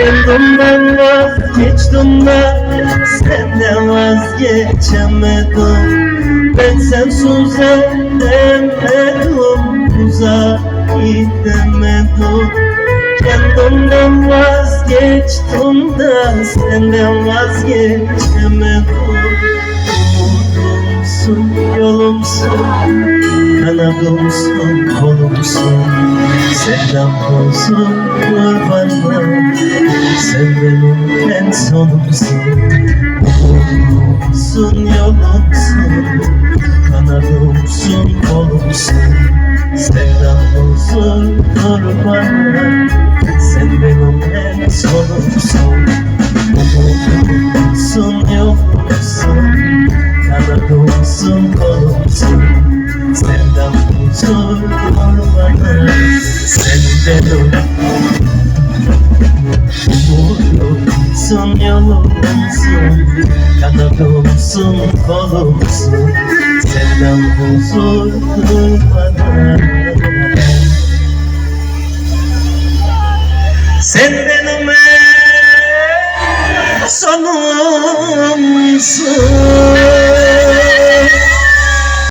Kendimden vazgeçtim de Senden vazgeçemedim. Ben sensiz edemedim Uzak gidemedim. Kendimden vazgeçtim de Senden vazgeçemedim. Umudumsun, yolumsun Kanadımsın, kolumsun. Sevdam olsun kurbanım sonumsun Umudumsun, yolumsun Kanadımsın, kolumsun Sevdam olsun kurbanım Sen. Benim en sonumsun Umudumsun, yolumsun Kanadımsın, kolumsun Sevdam huzur kurbanı Sen benim Umudumsun yolumsun. Kanadımsın kolumsun. Sevdam huzur kurbanı Sen benim en sonumsun